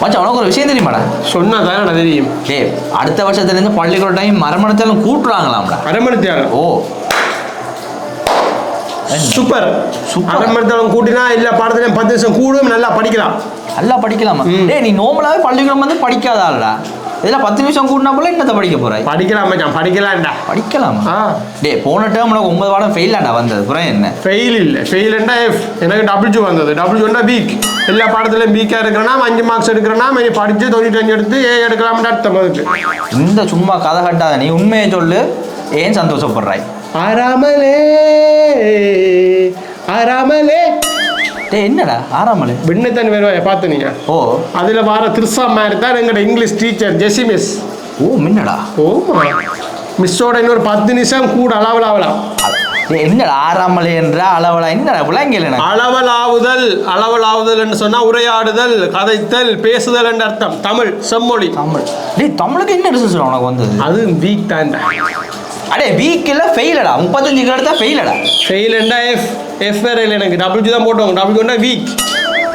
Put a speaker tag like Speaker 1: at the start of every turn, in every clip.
Speaker 1: மச்சான் உனக்கு ஒரு விஷயம் தெரியுமாடா?
Speaker 2: சொன்னா தானே தெரியும்.
Speaker 1: டேய் அடுத்த வருஷத்துலேருந்து பள்ளிக்கூட டைம் மரமணத்தாலும் கூட்டுறாங்களாம்டா.
Speaker 2: அரமணித்தியாலம்
Speaker 1: ஓ.
Speaker 2: Super
Speaker 1: Super.
Speaker 2: அரமணித்தாலம் கூட்டினா எல்லா பாடத்துலையும் பத்து நிமிஷம் கூடும் நல்லா படிக்கலாம்.
Speaker 1: நல்லா படிக்கலாமா. டேய் நீ நோமலாவே பள்ளிக்கூடம் வந்து படிக்காதாடா இதெல்லாம் பத்து நிமிஷம் கூட்டினா போல என்னத்தை படிக்க போறாய்
Speaker 2: படிக்கலாம் மச்சான் படிக்கலாம்டா.
Speaker 1: படிக்கலாமா. டேய் போன டேர்ம் உனக்கு ஒன்பது பாடம் ஃபெயிலாண்டா வந்தது. புறம் என்ன?
Speaker 2: ஃபெயில் இல்லை. ஃபெயில்ண்டா எஃப் எனக்கு டபுள்யூ வந்தது. டபுள்யூண்டா வீக் எல்லா பாடத்துலையும் வீக்காக இருக்கிறனா அஞ்சு மார்க்ஸ் எடுக்கிறனா நீ படித்து தொண்ணூத்தஞ்சு எடுத்து ஏ எடுக்கலாம்னு அர்த்தம் அதுக்கு.
Speaker 1: இந்த சும்மா கதை கட்டாத நீ உண்மையை சொல்லு. ஏன் சந்தோஷப்படுறாய்?
Speaker 2: ஆறாமலே ஆறாமலே
Speaker 1: டேய் என்னடா? ஆறாமலே.
Speaker 2: விண்ணத்தன் வருவாய பார்த்து நீங்க.
Speaker 1: ஓ.
Speaker 2: அதில் வர திருசா மாதிரி தான் எங்களோட இங்கிலீஷ் டீச்சர் ஜெசி மிஸ்
Speaker 1: ஓ மின்னடா.
Speaker 2: ஓ மிஸ்ஸோட இன்னொரு பத்து நிமிஷம் கூட அளவில் ஆகலாம்
Speaker 1: என்னடா ஆறாமலே என்ற அளவலா? என்னடா விளங்கல
Speaker 2: அளவலாவுதல் அளவலாவுதல் என்று சொன்னா உரையாடுதல் கதைத்தல் பேசுதல் என்ற அர்த்தம். தமிழ் செம்மொழி.
Speaker 1: தமிழ். டேய் தமிழுக்கு என்ன ரிசல்ட் உனக்கு வந்தது?
Speaker 2: அது வீக் தான்டா.
Speaker 1: அடே வீக்கில் ஃபெயிலடா முப்பத்தஞ்சு எடுத்தா ஃபெயிலடா
Speaker 2: ஃபெயில்ண்டா எஃப் எஃப் வேற இல்லை எனக்கு. டபுள்யூ தான் போட்டோம். டபுள்யூண்டா வீக்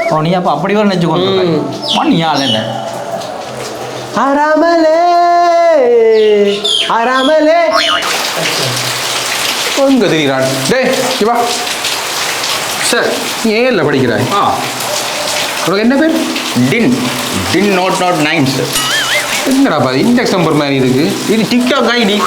Speaker 1: ஓ நீ அப்போ அப்படி வர நினச்சி கொண்டு
Speaker 2: ம்.
Speaker 1: பண்ணியால் என்ன?
Speaker 2: ஆறாமலே ஆறாமலே
Speaker 3: எங்க தெரிகிறான் டேய் இங்க வா. சார் நீ ஏல படிக்கிறாய்.
Speaker 1: ஆ.
Speaker 3: உனக்கு என்ன பேர்?
Speaker 1: Ten ten nought nought nine sir
Speaker 3: என்னடா பாது இண்டெக்ஸ் நம்பர் மாதிரி இருக்கு.
Speaker 1: இது டிக்டாக் ஐடி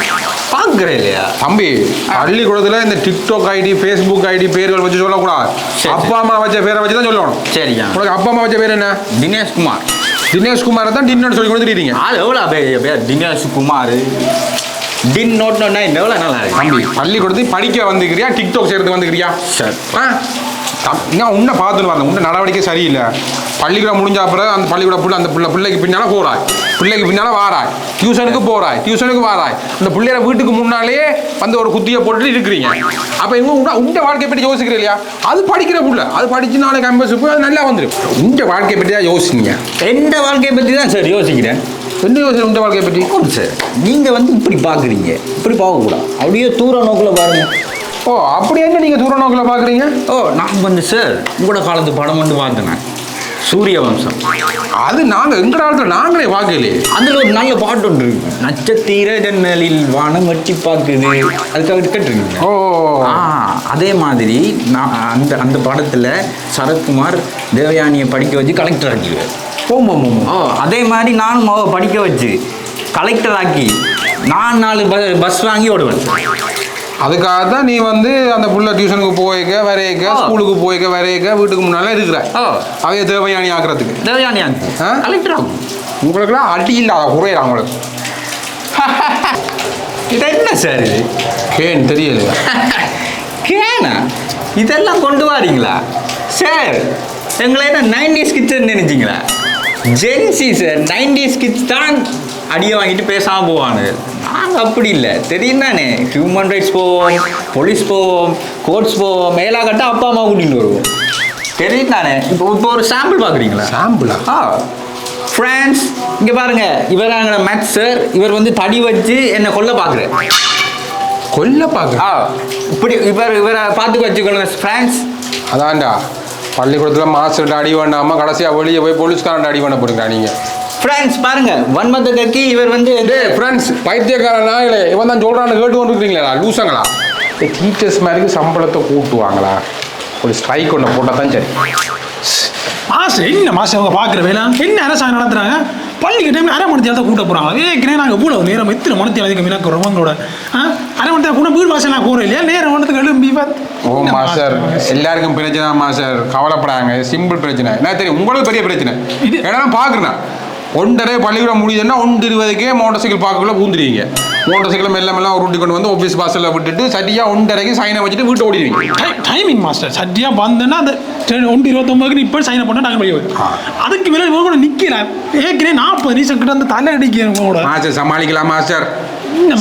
Speaker 1: பார்க்குறேன் இல்லையா
Speaker 3: தம்பி பள்ளிக்கூடத்துல இந்த டிக்டாக் ஐடி ஃபேஸ்புக் ஐடி பேர்கள் வச்சு சொல்லக்கூடாது. அப்பா அம்மா வச்ச பேரை வச்சு தான் சொல்லணும்
Speaker 1: சரியா
Speaker 3: உனக்கு அப்பா அம்மா வச்ச பேர் என்ன?
Speaker 1: தினேஷ் குமார்
Speaker 3: தினேஷ் குமார் தான் டின்னு சொல்லி கொடுத்துருக்கீங்க
Speaker 1: ஆள் எவ்வளோ பேர் Dinesh Kumar ten nought nought nine எவ்வளோ நல்லா இருக்கு?
Speaker 3: தம்பி பள்ளிக்கூடத்துக்கு படிக்க வந்துக்கிறியா டிக்டாக் செய்யறதுக்கு வந்துக்கிறியா?
Speaker 1: சரி.
Speaker 3: ஆ? நான் உன்னை பார்த்துன்னு வந்தேன். உன்னை நடவடிக்கை சரியில்லை. பள்ளிக்கூடம் முடிஞ்ச அப்புறம் அந்த பள்ளிக்கூட புள்ள அந்த பிள்ளை பிள்ளைக்கு பின்னால் போறாய். பிள்ளைக்கு பின்னால் வாராய். டியூஷனுக்கு போறாய். டியூஷனுக்கு வாராய். அந்த பிள்ளைய வீட்டுக்கு முன்னாலேயே வந்து ஒரு குத்தியை போட்டுட்டு இருக்கிறீங்க. அப்போ இவங்க உங்க உங்க வாழ்க்கையை பற்றி யோசிக்கிறீங்க இல்லையா? அது படிக்கிற புள்ள. அது படிச்சு நாளைக்கு கேம்பஸ் போய் அது நல்லா வந்துடும் உங்க வாழ்க்கையை பற்றி தான் யோசினீங்க
Speaker 1: எந்த வாழ்க்கையை பற்றி தான் சார் யோசிக்கிறேன்?
Speaker 3: என்ன யோசனை உங்க வாழ்க்கையை பற்றி?
Speaker 1: சார். நீங்கள் வந்து இப்படி பார்க்குறீங்க. இப்படி பார்க்கக்கூடாது. அப்படியே தூர நோக்கில் பாருங்க.
Speaker 3: ஓ அப்படி என்ன நீங்கள் தூர நோக்கில் பார்க்குறீங்க
Speaker 1: ஓ நான் வந்து சார் உங்களோட காலத்து படம் வந்து பார்த்தேன். சூரிய வம்சம்.
Speaker 3: அது நாங்கள் எங்கள் காலத்தில் நாங்களே பார்க்கலையே.
Speaker 1: அதில் ஒரு நல்ல பாட்டு ஒன்று இருக்கு. நட்சத்திர ஜன்னலில் வானம் வச்சு பார்க்குது. அதுக்காக கேட்டுருக்கீங்க.
Speaker 3: ஓ
Speaker 1: ஆ அதே மாதிரி நான் அந்த அந்த படத்தில் சரத்குமார் தேவயானியை படிக்க வச்சு கலெக்டர்
Speaker 3: ஓம் ஓம்
Speaker 1: ஓ அதே மாதிரி நானும் படிக்க வச்சு கலெக்டர் ஆக்கி நான் நாலு பஸ் வாங்கி ஓடுவேன்.
Speaker 3: அதுக்காக தான் நீ வந்து அந்த புள்ள டியூஷனுக்கு போய்க்க வரையக்க. ஸ்கூலுக்கு போய்க்க வரையக்க வீட்டுக்கு முன்னால இருக்கிற. அவைய தேவயானி ஆக்குறதுக்கு.
Speaker 1: தேவயானி? கலெக்டர்? ஆகும்
Speaker 3: உங்களுக்குலாம் அடி இல்லாத குறையிற உங்களுக்கு
Speaker 1: இது என்ன சார் இது?
Speaker 3: ஏன் தெரியலையா
Speaker 1: கேனா? இதெல்லாம் கொண்டு வாரீங்களா? சார் எங்களை என்ன nineties kids நினைச்சிங்களா? Gen z sir nineties kids தான் அடியை வாங்கிட்டு பேசாமல் போவானு நாங்கள் அப்படி இல்லை. தெரியும் தானே? ஹியூமன் ரைட்ஸ் போவோம் போலீஸ் போவோம் கோர்ட்ஸ் போவோம் மேலா கட்ட அப்பா அம்மா கூட்டிகிட்டு வருவோம். தெரியும் தானே? இப்போ இப்போ ஒரு சாம்பிள் பார்க்குறீங்களா?
Speaker 3: சாம்பிளா
Speaker 1: ஆ? ஃப்ரான்ஸ் இங்கே பாருங்க. இவர் எங்களோட மேத்ஸ் சார் இவர் வந்து தடி வச்சு என்னை கொல்ல பார்க்குறாரு.
Speaker 3: கொல்ல பார்க்க
Speaker 1: ஆ. இப்படி இவர் இவரை பார்த்து வச்சுக்கொள்ளுங்க ஃப்ரான்ஸ்
Speaker 3: அதான்டா. பள்ளிக்கூடத்தில் மாஸ்டர்கிட்ட அடி வேண்டாம? கடைசியாக வெளியே போய் போலீஸ்காரன் அடி பண்ண போறீங்க நீங்க?
Speaker 1: ஃப்ரான்ஸ் பாருங்க. வன்மத்தை கக்கி இவர் வந்து
Speaker 3: டேய் ஃப்ரெண்ட்ஸ் பைத்தியக்காரன் நாங்களே இவன் தான் சொல்கிறான்னு கேட்டு கொண்டு இருக்கிறீங்களா லூசங்களா டீச்சர்ஸ் மாதிரி சம்பளத்தை கூட்டுவாங்களா? ஒரு ஸ்ட்ரைக் ஒன்று போட்டால் தான் சரி.
Speaker 4: மாஸ்டர் என்ன மாஸ்டர் அவங்க பார்க்குற வேலை? என்ன அரசாங்கம் நடத்துறாங்க? பள்ளிக்கு டைம் அரை மணி தான் கூட்ட போகிறாங்க ஏற்கனவே நாங்கள் கூட நேரம் எத்தனை மணி அதுக்கு மீனாக்கிறோம் உங்களோட ஆ? அரை மணி நேரம் கூட வீடு வாசல் நான் கூற இல்லையா? நேரம் ஒன்றதுக்கு எழும்பி
Speaker 3: ஓ மாஸ்டர் எல்லாருக்கும் பிரச்சனை மாஸ்டர் கவலைப்படாங்க சிம்பிள் பிரச்சனை. என்ன தெரியும்? உங்களுக்கு பெரிய பிரச்சனை.
Speaker 4: இது-
Speaker 3: ஏன்னா பார்க்குறேன் ஒன்றரை பள்ளிக்கூடம் முடியுதுன்னா ஒன்று இருபதுக்கே மோட்டர் சைக்கிள் பார்க்கக்குள்ள பூந்துருவீங்க. மோட்டர் சைக்கிள் மெல்ல மெல்ல உருட்டி கொண்டு வந்து ஆஃபீஸ் வாசலில் விட்டுட்டு சரியாக ஒன்றரைக்கு சைனை வச்சுட்டு வீட்டு ஓடிடுவீங்க.
Speaker 4: டைமிங் மாஸ்டர் சத்தியாக வந்தேன்னா அந்த ஒன்று இருபத்தொம்பதுக்கு இப்போ சைன் பண்ணால் நாங்கள் போய். அதுக்கு மேலே இவங்க கூட நிற்கிறேன் ஏற்கனவே நாற்பது நிமிஷம் கிட்ட அந்த தலை அடிக்கிறேன் கூட
Speaker 3: மாஸ்டர் சமாளிக்கலாம் மாஸ்டர்?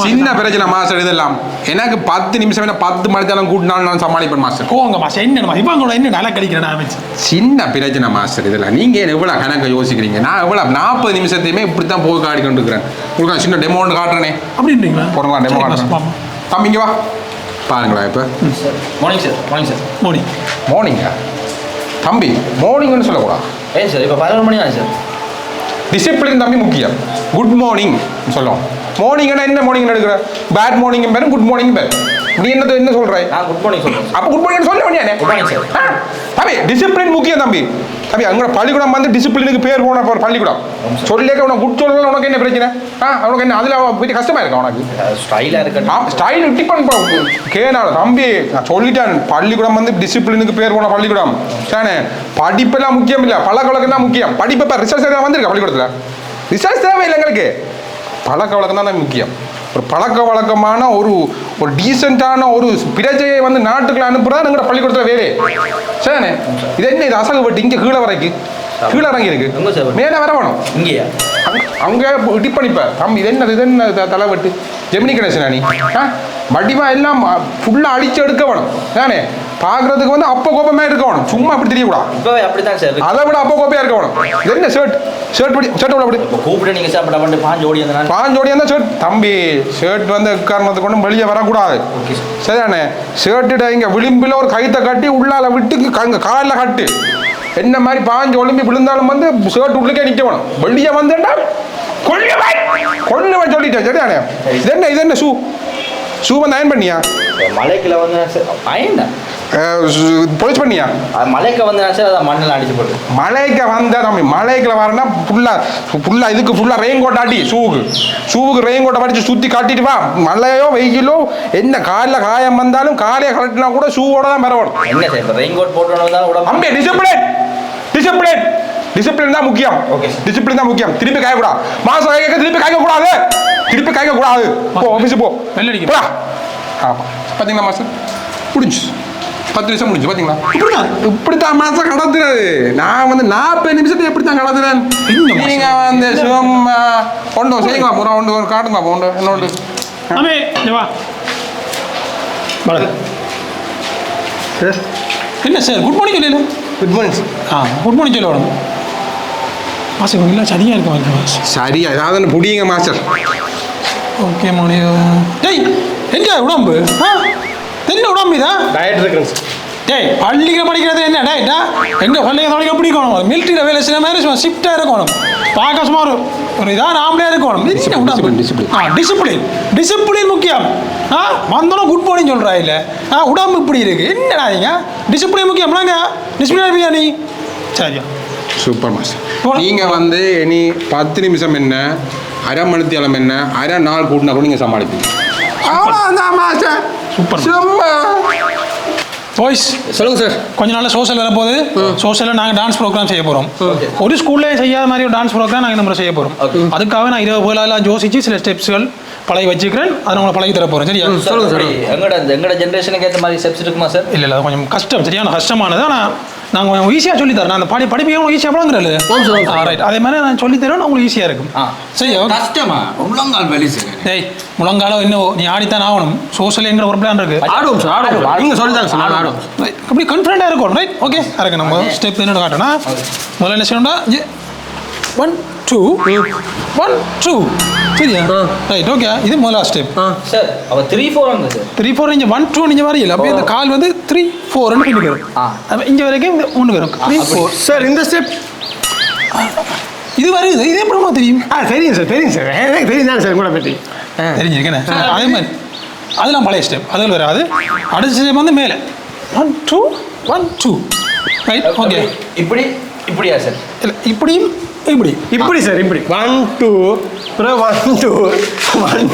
Speaker 3: சின்ன பிரச்சனை மாஸ்டர் இதெல்லாம். எனக்கு பத்து நிமிஷம் என்ன பத்து மணித்தாலும் கூட்டினாலும் நான் சமாளிப்பேன் மாஸ்டர்.
Speaker 4: கோவங்க மாஸ்டர். என்ன இப்போ கூட என்ன நல்லா வச்சு
Speaker 3: சின்ன பிரச்சனை மாஸ்டர் இதெல்லாம். நீங்கள் ஏன் எவ்வளோ கணக்கு யோசிக்கிறீங்க? நான் எவ்வளோ நாற்பது நிமிஷத்தையுமே இப்படி தான் போய் காடி கொண்டு இருக்கிறேன் உங்களுக்கு நான் சின்ன டெமோ ஒன்று காட்டுறேனே.
Speaker 4: அப்படின்றீங்களா?
Speaker 3: போடுங்களா டெமோ காட்டுறேன்.
Speaker 4: மாஸ்டர்,
Speaker 3: தம்பி இங்க வா. பாருங்களா இப்போ.
Speaker 1: Morning sir. Morning sir
Speaker 4: Moni
Speaker 3: மார்னிங்கா தம்பி மார்னிங்னு சொல்லக்கூடாது?
Speaker 1: ஏன் சார் இப்போ பதினொரு மணி ஆச்சு சார்
Speaker 3: டிசிப்ளின் தம்பி முக்கியம். குட் மார்னிங் சொல்லுவோம் மார்னிங்னா என்ன மார்னிங் எடுக்கிற? பேட் மார்னிங் பேரும் குட் மார்னிங் பேர். நீ என்னது என்ன சொல்ற?
Speaker 5: நான் குட் மார்னிங் சொல்றேன்
Speaker 3: அப்ப குட் மார்னிங் சொல்ல வேண்டியானே
Speaker 5: morning, sir.
Speaker 3: ஆ, தம்பி டிசிப்ளின் முக்கியம் தம்பி. தம்பி அங்க பள்ளிக்கூடம் வந்து டிசிப்ளினுக்கு பேர் போன பள்ளிக்கூடம். சொல்லிக்க உனக்கு குட் சொல்லல உனக்கு என்ன பிரச்சனை? ஆ உனக்கு என்ன அதுல பெரிய கஷ்டமா இருக்கா உனக்கு?
Speaker 5: ஸ்டைலா இருக்கட்டும்.
Speaker 3: ஸ்டைல் டிபன் கேனால தம்பி நான் சொல்லிட்டேன். பள்ளிக்கூடம் வந்து டிசிப்ளினுக்கு பேர் போன பள்ளிக்கூடம். தானே படிப்பெல்லாம் முக்கியம் இல்லை. பழக்க வழக்கம் தான் முக்கியம். படிப்பு இப்போ எதாவது வந்திருக்கா பள்ளிக்கூடத்தில்? ரிசல்ட்ஸ் தேவையில்லை எங்களுக்கு. பழக்க வழக்கம் தான் முக்கியம். ஒரு பழக்க வழக்கமான ஒரு ஒரு டீசெண்டான ஒரு பிரஜையை வந்து நாட்டுக்குள்ள அனுப்புறதா எங்களோட பள்ளிக்கூடத்தில் வேலை. சரிண்ணே இது என்ன இது அசகுப்பட்டு இங்கே கீழே வரைக்கும் கீழே இறங்கி இருக்கு? மேலே வர வேணும்.
Speaker 5: இங்கேயா?
Speaker 3: அங்கே டிப்பணிப்ப தம்பி இது என்ன இது என்ன தலைவட்டு? ஜெமினி கணேசனா நீ? ஆ? வடிவா எல்லாம் ஃபுல்லாக அடிச்சு எடுக்க வேணும். தானே? பார்க்கறதுக்கு வந்து அப்போ கோப்பமே இருக்க வேணும். சும்மா அப்படி தெரியக்கூடாது
Speaker 5: இப்பவே அப்படித்தான் சார்.
Speaker 3: அதை விட அப்போ கோப்பையா இருக்க வேணும். என்ன ஷர்ட் ஷர்ட் படி ஷர்ட் விட அப்படி
Speaker 5: கூப்பிட்டு நீங்க சாப்பிட பண்ணி பாஞ்சு ஓடி அந்த நான்
Speaker 3: பாஞ்சோடி அந்த ஷர்ட் தம்பி ஷர்ட் வந்து காரணத்துக்கு கொண்டு வெளியே வரக்கூடாது.
Speaker 5: சார்.
Speaker 3: சரிதானே? ஷர்ட்டு இங்கே விளிம்பில் ஒரு கைத்தை கட்டி உள்ளால விட்டு அங்கே காலில் கட்டு. என்ன மாதிரி பாஞ்சு ஒளிம்பி விழுந்தாலும் வந்து ஷர்ட் உள்ளுக்கே நிற்க வேணும். வெளியே வந்துட்டா கொல்லுவன். கொல்லுவன் சொல்லிட்டேன். சரிதானே? இது என்ன இது என்ன ஷூ வந்து அயன் பண்ணியா?
Speaker 5: மலைக்குள்ள வந்து சார் பயன்டா
Speaker 3: பொலிச் பண்ணியா?
Speaker 5: மலைக்கு வந்து சார் அதை மண்ணில் அடிச்சு போட்டு.
Speaker 3: மலைக்கு வந்த தம்பி மலைக்குள்ள வரனா ஃபுல்லா ஃபுல்லா இதுக்கு ஃபுல்லா ரெயின் கோட் ஆட்டி ஷூவுக்கு ஷூவுக்கு ரெயின் கோட்டை படிச்சு சுத்தி காட்டிட்டு வா. மழையோ வெயிலோ என்ன காலில் காயம் வந்தாலும் காலையை கலட்டினா கூட ஷூவோட தான் வரணும்
Speaker 5: என்ன சார் ரெயின் கோட் போட்டு வந்தா உடம்பு
Speaker 3: அம்பே டிசிப்ளின் டிசிப்ளின் டிசிப்ளின் தான் முக்கியம்.
Speaker 5: Sir.
Speaker 3: டிசிப்ளின் தான் முக்கியம். திருப்பி காய கூடாது மாசம் காய்க்க திருப்பி காய்க்க கூடாது திருப்பி காய்க்க கூடாது போ ஆஃபீஸ் போ.
Speaker 4: வெள்ளை அடிக்க.
Speaker 3: போடா. ஆமா. பாத்தீங்களா மாஸ்டர் முடிஞ்சு பத்து நிமிஷம் முடிஞ்சு பாத்தீங்களா?
Speaker 4: இப்படிதான்
Speaker 3: இப்படித்தான் மாசம் கடத்துறது நான் வந்து நாற்பது நிமிஷத்தை எப்படி தான் கடத்துறேன். நீங்க வந்து சும்மா ஒன்று செய்யுங்க பூரா ஒன்று ஒரு காட்டுங்க ஒன்று இன்னொன்று
Speaker 4: வர
Speaker 2: சார்
Speaker 4: என்ன சார் குட் மார்னிங் சொல்லல
Speaker 2: குட் மார்னிங் சார்
Speaker 4: ஆ குட் மார்னிங் சொல்ல வரணும். மாசம் இவங்க எல்லாம் சரியா இருக்க மாதிரி மாசம்
Speaker 3: சரியா ஏதாவது புடிங்க மாஸ்டர்
Speaker 4: ஓகே மணி டேய் எங்க? உடம்பு? ஆ. என்ன உடம்பு இதா?
Speaker 2: டயட் இருக்கிறேன் சார்.
Speaker 4: டேய் பள்ளிக்கு படிக்கிறது என்ன? டேட்டா எங்க பள்ளிக்கு தொலைக்க பிடிக்கணும் மிலிட்டரியில் வேலை செய்ய மாதிரி சும்மா ஷிஃப்டாக இருக்கணும். பார்க்க சும்மா ஒரு ஒரு இதாக நாமளே இருக்கணும்.
Speaker 3: discipline.
Speaker 4: ஆ டிசிப்ளின் டிசிப்ளின் முக்கியம். ஆ வந்தோம் குட் மார்னிங் சொல்கிறா இல்லை. ஆ உடம்பு இப்படி இருக்கு. என்னடா நீங்க டிசிப்ளின் முக்கியம். நாங்க டிசிப்ளின் இருப்பியா நீ? சரியா.
Speaker 3: சூப்பர் மாஸ்டர்
Speaker 4: போலாம்.
Speaker 3: நீங்க வந்து இனி பத்து நிமிஷம் என்ன? அரை மணித்தியாலம் என்ன? அரை நாள் கூட்டினா கூட நீங்க சமாளிப்பீங்க. சும்மா
Speaker 4: பாய்ஸ்
Speaker 5: சொல்லுங்க சார்
Speaker 4: கொஞ்ச நாள்ல சோஷியல் வரப்போகுது. சோஷியலில் நாங்கள் டான்ஸ் ப்ரோக்ராம் செய்ய போகிறோம் ஒரு ஸ்கூல்லே செய்யாத மாதிரி ஒரு டான்ஸ் ப்ரோக்ராம் நாங்கள் முறை செய்ய போகிறோம். அதுக்காக நான் இருபது பேரெல்லாம் யோசிச்சு சில ஸ்டெப்ஸ்கள் பழகி வச்சுக்கிறேன். அதை உங்களை பழகி தர போகிறேன் சரியா?
Speaker 5: சொல்லுங்க சார் எங்கட எங்கட ஜென்ரேஷனுக்கு ஏற்ற மாதிரி ஸ்டெப்ஸ் இருக்குமா சார்
Speaker 4: இல்லை இல்லை கொஞ்சம் கஷ்டம் சரியான கஷ்டமானது. ஆனால் நாங்கள் கொஞ்சம் ஈஸியாக சொல்லி தரேன். நான் அந்த படி உங்களுக்கு ஈஸியாக பழங்குறல ஆ ரைட் அதே மாதிரி நான் சொல்லி தரேன் உங்களுக்கு ஈஸியாக இருக்கும்.
Speaker 5: ஆ.
Speaker 4: சரி
Speaker 1: கஷ்டமா? உள்ளங்கால் வலி
Speaker 4: டேய் முழங்காலம் இன்னும் நீ ஆடித்தான் ஆகணும். சோஷியல் எங்கிற ஒரு பிளான் இருக்கு.
Speaker 2: ஆடுவோம் சார் நீங்கள் சொல்லி தாங்க சார் ஆடுவோம்.
Speaker 4: Right. அப்படி கான்ஃபிடண்டாக இருக்கும் ரைட் ஓகே இருக்கு நம்ம ஸ்டெப் என்ன காட்டனா முதல்ல என்ன செய்யணும்னா ஒன் டூ ஒன் டூ சரியா? ரைட் ஓகே இது முதலாவது ஸ்டெப்
Speaker 5: சார் அவ த்ரீ ஃபோர் வந்து சார்.
Speaker 4: த்ரீ ஃபோர் இங்கே ஒன் டூ இங்கே வரையில. அப்படியே இந்த கால் வந்து த்ரீ ஃபோர் ரெண்டு பின்னு வரும்.
Speaker 5: ஆ.
Speaker 4: அப்போ இங்கே வரைக்கும் ஒன்று வரும். த்ரீ ஃபோர்
Speaker 2: சார் இந்த ஸ்டெப்
Speaker 4: இது வருது. இது எப்படிமா தெரியும்?
Speaker 2: ஆ தெரியும் சார் தெரியும் சார். எனக்கு தெரியும் தானே சார் கூட பற்றி
Speaker 4: தெரிஞ்சிருக்கேனே? அதே மாதிரி. அதெல்லாம் பழைய ஸ்டெப் அதில் வராது. அடுத்த ஸ்டெப் வந்து மேலே. One two one two right okay
Speaker 5: இப்படி இப்படியா சார்?
Speaker 4: இல்லை இப்படியும் இப்படி.
Speaker 2: இப்படி சார் இப்படி. One two one two one